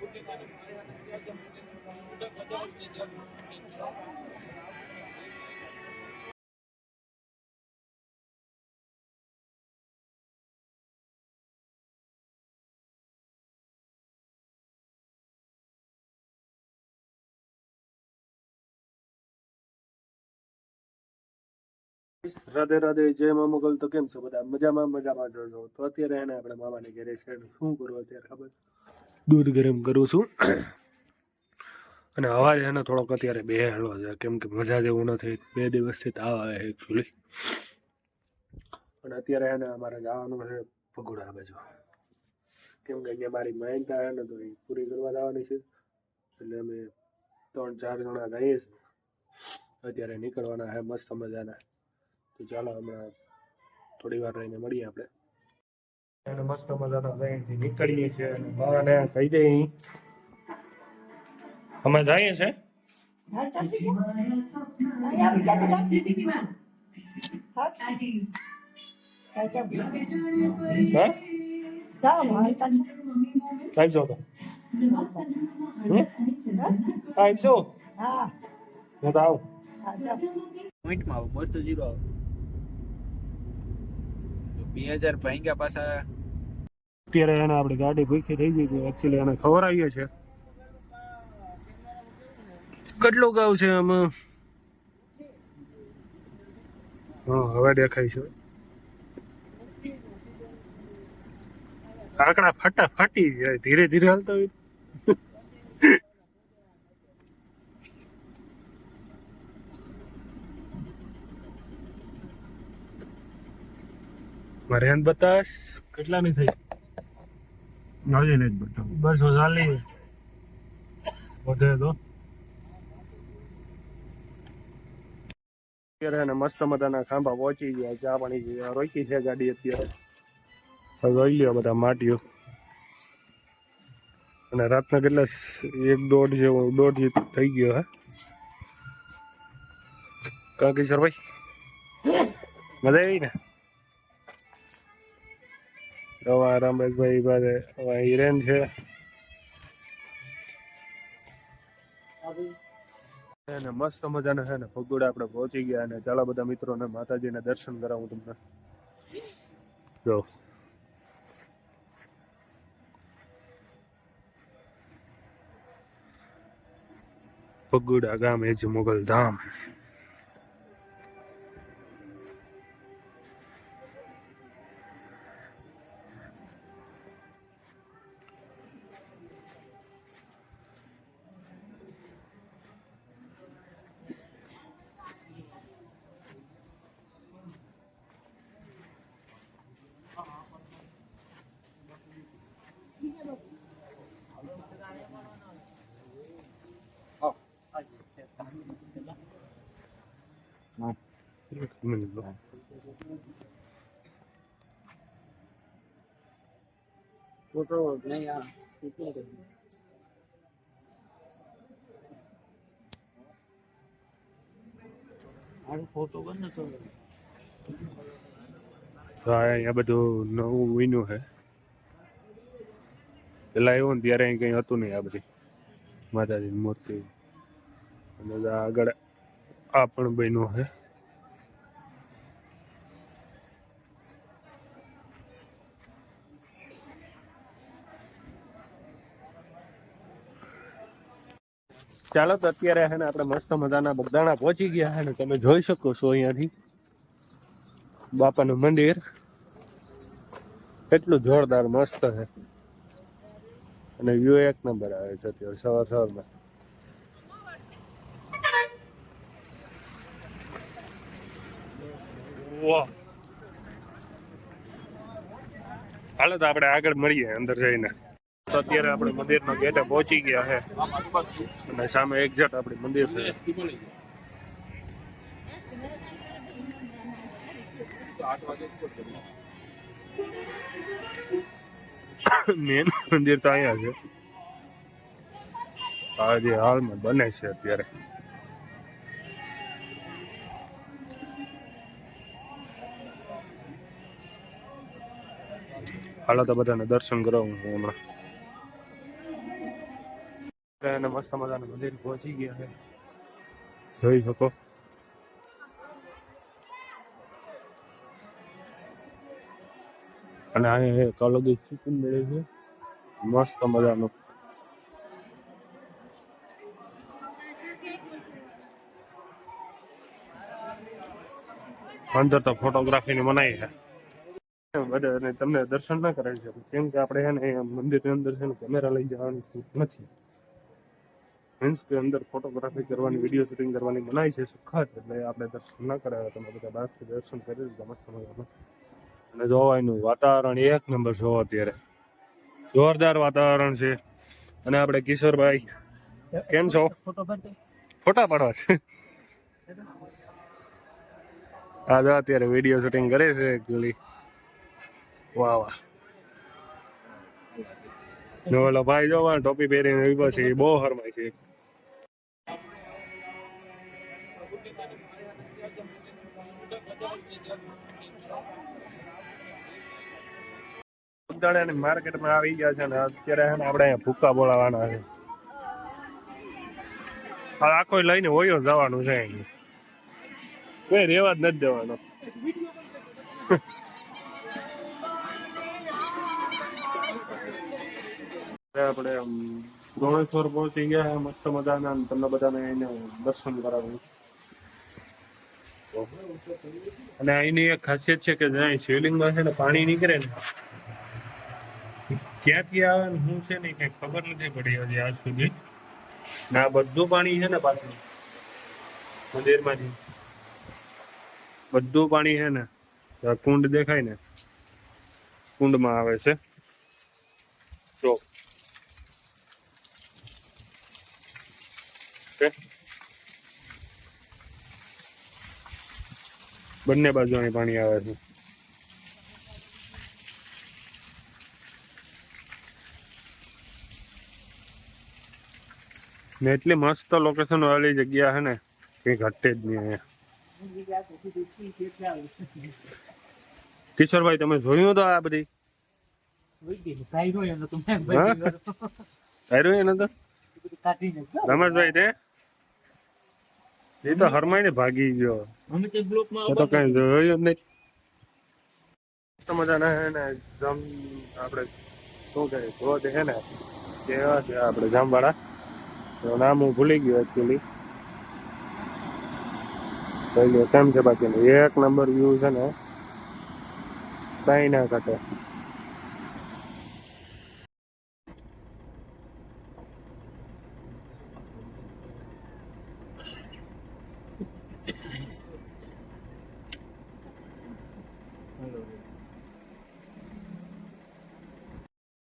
Thank you. Radhe Radhe, જય મા મોગલ. તો કેમ છો બધા? મજામાં મજામાં છો તો અત્યારે એને આપણે મામાને ઘરે છે શું કરું અત્યારે ખબર? દૂધ ગરમ કરું છું. અને અવાજ એનો થોડોક અત્યારે બે હેલો છે. કેમ કે મજા જેવું નથી બે દિવસથી તાવ આવે એકચ્યુઅલી અને અત્યારે એને અમારે જવાનું છે પગોડા બાજુ. કેમ કે અહીંયા મારી હે ને તો એ પૂરી કરવા જવાની છે. એટલે અમે ત્રણ ચાર જણા જઈએ છીએ. અત્યારે નીકળવાના છે મસ્ત મજાના. તો ચાલો હમણાં થોડી વાર રહીને મળીએ આપણે. અને મસ્ત મજાના અહીંથી નીકળીએ છીએ અને બાવાને કહી દઈએ અહીં. અમે જઈએ છે હા? સાહેબ તો. સાહેબ છો હું. આવું. પોઈન્ટમાં આવું મળતું જીરો આવું. બે હજાર ભાંગ્યા પાછા. અત્યારે એને આપણે ગાડી ભૂખી થઈ ગઈ છે. એકચ્યુઅલી એને ખબર આવીએ છે કેટલું ગાવ છે આમાં? હા, હવે દેખાય છે. આંકડા ફાટા ફાટી જાય, ધીરે ધીરે હાલતા હોય. મારે એમ બતાસ કેટલાની થઈ? આજે ને જ બતાવું. બસ ચાલી વધે તો. અત્યારે એને મસ્ત મજાના ખાંભા પહોંચી ગયા ચા પાણી રોકી છે ગાડી અત્યારે. રોઈ લ્યો બધા માટીઓ. અને રાતના કેટલા એક દોઢ જેવો દોઢ જેવું થઈ ગયો હે? સર ભાઈ મજા આવી ને? રવા રમેશભાઈ પાસે હિરેન છે. અને મસ્ત મજાના છે ને, ભગોડા આપણે પહોંચી ગયા અને ચાલો બધા મિત્રોને માતાજીને દર્શન કરાવું તમને. જો. ભગોડા ગામ એજ મોગલ ધામ. ફોટો બને તો તો અહીંયા બધું નવું બન્યું છે પેલા એવું ને ત્યારે અહીં કંઈ હતું નહીં આ બધી. માતાજીની મૂર્તિ. અને આગળ આ પણ બન્યું છે. ચાલો તો અત્યારે છે ને આપણે મસ્ત મજાના બગદાણા પહોંચી ગયા છે ને તમે જોઈ શકો છો અહીંયાથી. બાપાનું મંદિર. એટલું જોરદાર મસ્ત છે. અને વ્યૂ એક નંબર આવે છે અત્યારે સવાર સવારમાં. વાહ તો આપણે આગળ મળીએ અંદર જઈને. અત્યારે આપણે મંદિરના ગેટે પહોંચી ગયા છે અને સામે એક્ઝેક્ટ આપણે મંદિર છે. મેન મંદિર તો અહીંયા છે. આજે હાલમાં બને છે અત્યારે. હાલો તો બધાને દર્શન કરાવું હું હમણાં. અને મસ્ત મજાનું મંદિર પહોંચી ગયા જોઈ શકો. અને અહીંયા એક અલગ સુકૂન મળે છે. મસ્ત મજાનું. અંદર તો ફોટોગ્રાફીની મનાઈ છે. અને તમને દર્શન ના કરાવી શકું. કેમ કે આપણે અહીંયા મંદિરની અંદર છે ને કેમેરા લઈ જવાની છૂટ નથી. મીન્સ કે અંદર ફોટોગ્રાફી કરવાની વીડિયો શૂટિંગ કરવાની મનાય છે સખત. એટલે આપણે દર્શન ના કરાવે તમે બધા બહારથી દર્શન કરી લીધા મસ્ત મજાનું. અને જોવાનું વાતાવરણ એક નંબર જો અત્યારે. જોરદાર વાતાવરણ છે. અને આપણે કિશોરભાઈ કેમ છો? ફોટા પાડવા છે. આ અત્યારે વીડિયો શૂટિંગ કરે છે એકચ્યુઅલી વાહ વાહ. ઓલો ભાઈ, જો ટોપી પહેરીને ઊભો છે બહુ હરમાય છે. ઉદાહરણ માર્કેટમાં આવી ગયા છે ને અત્યારે આપણે ભૂક્કા બોલાવાના છે. આખો લઈને હોયો જવાનું છે અહીં. કોઈ રેવા જ નથી દેવાનો. આપણે ગોળેશ્વર પહોંચી ગયા મસ્ત મજાના તમને બધાને એને દર્શન કરાવ્યું અને અહીંની એક ખાસિયત છે કે જ્યાં શિવલિંગમાં છે ને, પાણી નીકળે ને, ક્યાંથી આવે ને શું છે ને કઈ ખબર નથી પડી હજી આજ સુધી. ને આ બધું પાણી છે ને પાછું, મંદિરમાંથી. બધું પાણી છે ને કુંડ દેખાય ને, કુંડમાં આવે છે. જો. ઓકે. બંને બાજુ પાણી આવે છે. ને એટલી મસ્ત લોકેશન વાળી જગ્યા છે ને કઈ ઘટે જ નહીં અહીંયા. કિશોરભાઈ તમે જોયું તો આ બધી? હા? તો રમેશભાઈ તે? એ તો હરમાઈને ભાગી ગયો. એ તો કઈ જોયો જ નહીં. મજાના હે ને જમ આપણે શું કહે ધોધ હે ને કેવા છે આપણે જામવાળા એનું નામ હું ભૂલી ગયો એકચ્યુઅલી પહેલો કેમ છે બાકી? એક નંબર વ્યૂ છે ને. કઈ ના ઘટે.